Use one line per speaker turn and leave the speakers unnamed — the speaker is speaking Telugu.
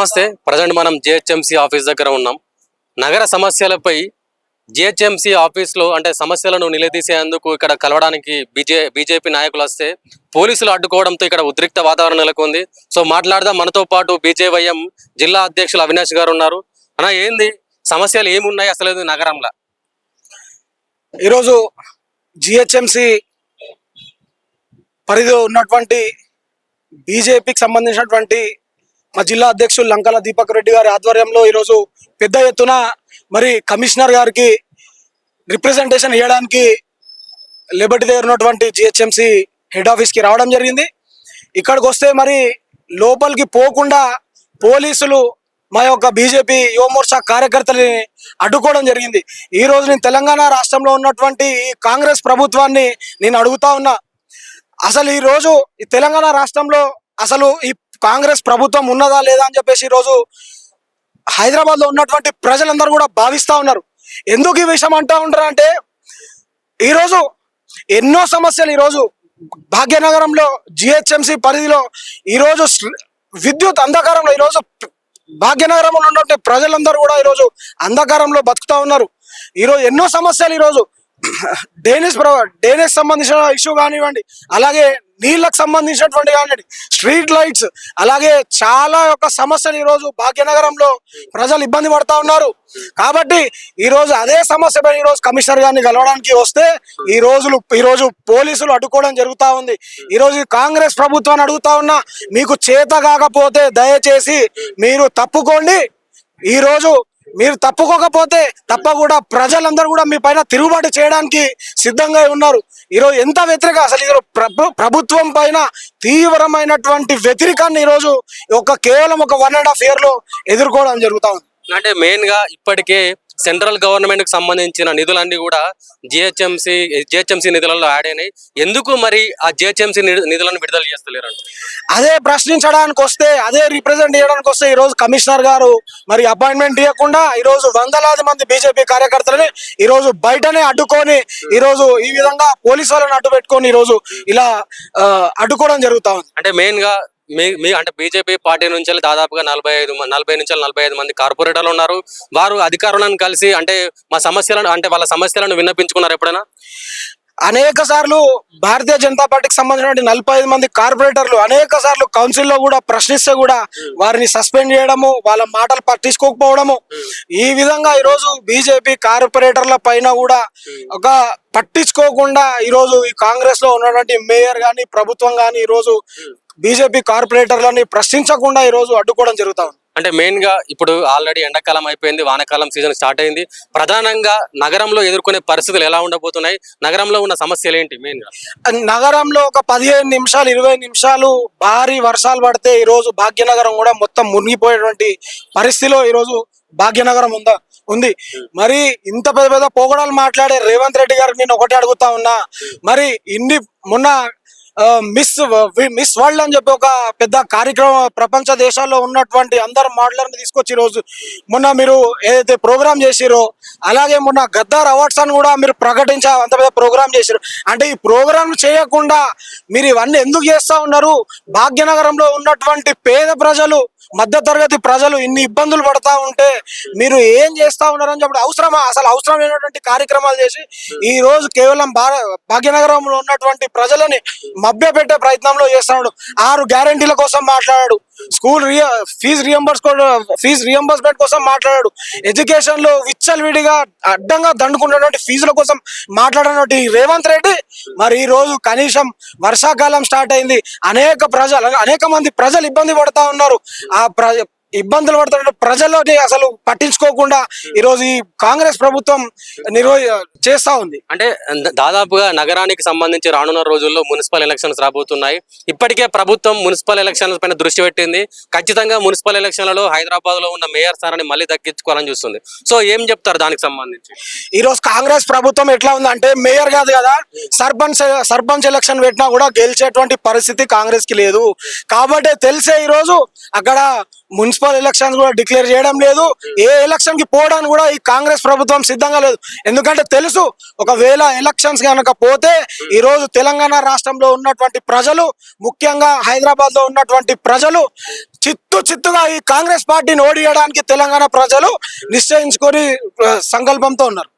నమస్తే. ప్రజెంట్ మనం జిహెచ్ఎంసీ ఆఫీస్ దగ్గర ఉన్నాం. నగర సమస్యలపై జిహెచ్ఎంసీ ఆఫీస్లో అంటే సమస్యలను నిలదీసేందుకు ఇక్కడ కలవడానికి బీజే బీజేపీ నాయకులు వస్తే పోలీసులు అడ్డుకోవడంతో ఇక్కడ ఉద్రిక్త వాతావరణం నెలకొంది. సో మాట్లాడదాం. మనతో పాటు బీజేవైఎం జిల్లా అధ్యక్షులు అవినాష్ గారు ఉన్నారు. అన్న ఏంది? సమస్యలు ఏమున్నాయి అసలు నగరంలో?
ఈరోజు జిహెచ్ఎంసి పరిధిలో ఉన్నటువంటి బీజేపీకి సంబంధించినటువంటి మా జిల్లా అధ్యక్షులు లంకల దీపక్ రెడ్డి గారి ఆధ్వర్యంలో ఈరోజు పెద్ద ఎత్తున మరి కమిషనర్ గారికి రిప్రజెంటేషన్ ఇవ్వడానికి లిబర్టీ దగ్గర ఉన్నటువంటి జిహెచ్ఎంసి హెడ్ ఆఫీస్కి రావడం జరిగింది. ఇక్కడికి వస్తే మరి లోపలికి పోకుండా పోలీసులు మా యొక్క బీజేపీ యువమోర్చా కార్యకర్తలని అడ్డుకోవడం జరిగింది. ఈ రోజు నేను తెలంగాణ రాష్ట్రంలో ఉన్నటువంటి ఈ కాంగ్రెస్ ప్రభుత్వాన్ని నేను అడుగుతా ఉన్నా. అసలు ఈ రోజు ఈ తెలంగాణ రాష్ట్రంలో అసలు ఈ కాంగ్రెస్ ప్రభుత్వం ఉన్నదా లేదా అని చెప్పేసి ఈ రోజు ఉన్నటువంటి ప్రజలందరూ కూడా భావిస్తా ఉన్నారు. ఎందుకు ఈ విషయం అంటూ ఉంటారంటే ఈరోజు ఎన్నో సమస్యలు ఈరోజు భాగ్యనగరంలో జిహెచ్ఎంసి పరిధిలో ఈరోజు విద్యుత్ అంధకారంలో ఈరోజు భాగ్యనగరంలో ఉన్నటువంటి ప్రజలందరూ కూడా ఈరోజు అంధకారంలో బతుకుతా ఉన్నారు. ఈరోజు ఎన్నో సమస్యలు ఈరోజు డ్రైనేజ్ ప్ర- సంబంధించిన ఇష్యూ కానివ్వండి అలాగే నీళ్ళకు సంబంధించినటువంటి కానివ్వండి స్ట్రీట్ లైట్స్. అలాగే చాలా యొక్క సమస్యలు ఈరోజు భాగ్యనగరంలో ప్రజలు ఇబ్బంది పడతా ఉన్నారు. కాబట్టి ఈరోజు అదే సమస్య పైన ఈరోజు కమిషనర్ గారిని కలవడానికి వస్తే ఈ రోజులు ఈరోజు పోలీసులు అడ్డుకోవడం జరుగుతూ ఉంది. ఈరోజు కాంగ్రెస్ ప్రభుత్వాన్ని అడుగుతా ఉన్నా మీకు చేత కాకపోతే దయచేసి మీరు తప్పుకోండి. ఈరోజు మీరు తప్పుకోకపోతే తప్ప కూడా ప్రజలందరూ కూడా మీ పైన తిరుగుబాటు చేయడానికి సిద్ధంగా ఉన్నారు. ఈరోజు ఎంత వ్యతిరేక అసలు ఈరోజు ప్రభు ప్రభుత్వం పైన తీవ్రమైనటువంటి వ్యతిరేకాన్ని ఈరోజు ఒక కేవలం ఒక వన్ అండ్ హాఫ్ ఇయర్లో ఎదుర్కోవడం జరుగుతూ ఉంది.
అంటే మెయిన్గా ఇప్పటికే సెంట్రల్ గవర్నమెంట్కి సంబంధించిన నిధులన్నీ కూడా జిహెచ్ఎంసీ జిహెచ్ఎంసీ నిధులలో యాడ్ అయినాయి. ఎందుకు మరి ఆ జిహెచ్ఎంసీ నిధులను విడుదల చేస్తలేరు
అదే ప్రశ్నించడానికి వస్తే అదే రిప్రజెంట్ చేయడానికి వస్తే ఈ రోజు కమిషనర్ గారు మరి అపాయింట్మెంట్ ఇవ్వకుండా ఈ రోజు వందలాది మంది బీజేపీ కార్యకర్తలని ఈ రోజు బయటనే అడ్డుకొని ఈ రోజు ఈ విధంగా పోలీసు వాళ్ళని అడ్డు పెట్టుకొని ఈ రోజు ఇలా అడ్డుకోవడం జరుగుతా ఉంది.
అంటే మెయిన్గా మీ మీ అంటే బీజేపీ పార్టీ నుంచి దాదాపుగా నలభై ఐదు నలభై నుంచి నలభై ఐదు మంది కార్పొరేటర్లు ఉన్నారు. వారు అధికారులను కలిసి అంటే మా సమస్యలను అంటే వాళ్ళ సమస్యలను విన్నపించుకున్నారు ఎప్పుడైనా?
అనేక సార్లు భారతీయ జనతా పార్టీకి సంబంధించిన నలభై ఐదు మంది కార్పొరేటర్లు అనేక సార్లు కౌన్సిల్లో కూడా ప్రశ్నిస్తే కూడా వారిని సస్పెండ్ చేయడము వాళ్ళ మాటలు పట్టించుకోకపోవడము. ఈ విధంగా ఈరోజు బీజేపీ కార్పొరేటర్ల పైన కూడా ఒక పట్టించుకోకుండా ఈరోజు ఈ కాంగ్రెస్లో ఉన్నటువంటి మేయర్ గాని ప్రభుత్వం గాని ఈరోజు బీజేపీ కార్పొరేటర్లని ప్రశ్నించకుండా ఈరోజు అడ్డుకోవడం జరుగుతా ఉంది.
అంటే మెయిన్గా ఇప్పుడు ఆల్రెడీ ఎండాకాలం అయిపోయింది వానాకాలం సీజన్ స్టార్ట్ అయింది. ప్రధానంగా నగరంలో ఎదుర్కొనే పరిస్థితులు ఎలా ఉండబోతున్నాయి? నగరంలో ఉన్న సమస్యలు ఏంటి మెయిన్గా?
నగరంలో ఒక పదిహేను నిమిషాలు ఇరవై నిమిషాలు భారీ వర్షాలు పడితే ఈ రోజు భాగ్యనగరం కూడా మొత్తం మునిగిపోయేటువంటి పరిస్థితిలో ఈ రోజు భాగ్యనగరం ఉందా ఉంది. మరి ఇంత పెద్ద పెద్ద పోగడాలు మాట్లాడే రేవంత్ రెడ్డి గారికి నేను ఒకటే అడుగుతా ఉన్నా మరి ఇన్ని మొన్న మిస్ మిస్ వరల్డ్ అని చెప్పి ఒక పెద్ద కార్యక్రమం ప్రపంచ దేశాల్లో ఉన్నటువంటి అందరు మోడలర్ని తీసుకొచ్చి రోజు మొన్న మీరు ఏదైతే ప్రోగ్రామ్ చేసిరో అలాగే మొన్న గద్దార్ అవార్డ్స్ అని కూడా మీరు ప్రకటించా అంత పెద్ద ప్రోగ్రామ్ చేశారు. అంటే ఈ ప్రోగ్రామ్ చేయకుండా మీరు ఇవన్నీ ఎందుకు చేస్తా ఉన్నారు? భాగ్యనగరంలో ఉన్నటువంటి పేద ప్రజలు మధ్య తరగతి ప్రజలు ఇన్ని ఇబ్బందులు పడతా ఉంటే మీరు ఏం చేస్తా ఉన్నారని చెప్పి అవసరమా? అసలు అవసరం లేనటువంటి కార్యక్రమాలు చేసి ఈ రోజు కేవలం భాగ్యనగరంలో ఉన్నటువంటి ప్రజలని మభ్య పెట్టే ప్రయత్నంలో చేస్తున్నాడు. ఆరు గ్యారంటీల కోసం మాట్లాడాడు. స్కూల్ రియా ఫీజు రియంబర్స్ ఫీజు రియంబర్స్మెంట్ కోసం మాట్లాడాడు. ఎడ్యుకేషన్లో విచ్చలవిడిగా అడ్డంగా దండుకున్నటువంటి ఫీజుల కోసం మాట్లాడినటువంటి రేవంత్ రెడ్డి మరి ఈ రోజు కనీసం వర్షాకాలం స్టార్ట్ అయింది. అనేక ప్రజలు అనేక మంది ప్రజలు ఇబ్బంది పడతా ఉన్నారు. ఆ ప్ర ఇబ్బందులు పడుతున్న ప్రజల్లోని అసలు పట్టించుకోకుండా ఈ రోజు ఈ కాంగ్రెస్ ప్రభుత్వం నిర్వ చేస్తా ఉంది.
అంటే దాదాపుగా నగరానికి సంబంధించి రానున్న రోజుల్లో మున్సిపల్ ఎలక్షన్స్ రాబోతున్నాయి. ఇప్పటికే ప్రభుత్వం మున్సిపల్ ఎలక్షన్స్ పైన దృష్టి పెట్టింది. ఖచ్చితంగా మున్సిపల్ ఎలక్షన్లలో హైదరాబాద్లో ఉన్న మేయర్ స్థానాన్ని మళ్ళీ దక్కించుకోవాలని చూస్తుంది. సో ఏం చెప్తారు దానికి సంబంధించి?
ఈ రోజు కాంగ్రెస్ ప్రభుత్వం ఎట్లా ఉందంటే మేయర్ కాదు కదా సర్పంచ్ సర్పంచ్ ఎలక్షన్ పెట్టినా కూడా గెలిచేటువంటి పరిస్థితి కాంగ్రెస్కి లేదు. కాబట్టి తెలిసే ఈ రోజు అక్కడ మున్సిపల్ ఎలక్షన్స్ కూడా డిక్లేర్ చేయడం లేదు. ఏ ఎలక్షన్కి పోవడానికి కూడా ఈ కాంగ్రెస్ ప్రభుత్వం సిద్ధంగా లేదు. ఎందుకంటే తెలుసు ఒకవేళ ఎలక్షన్స్ కనుక పోతే ఈ రోజు తెలంగాణ రాష్ట్రంలో ఉన్నటువంటి ప్రజలు ముఖ్యంగా హైదరాబాద్లో ఉన్నటువంటి ప్రజలు చిత్తు చిత్తుగా ఈ కాంగ్రెస్ పార్టీని ఓడియడానికి తెలంగాణ ప్రజలు నిశ్చయించుకొని సంకల్పంతో ఉన్నారు.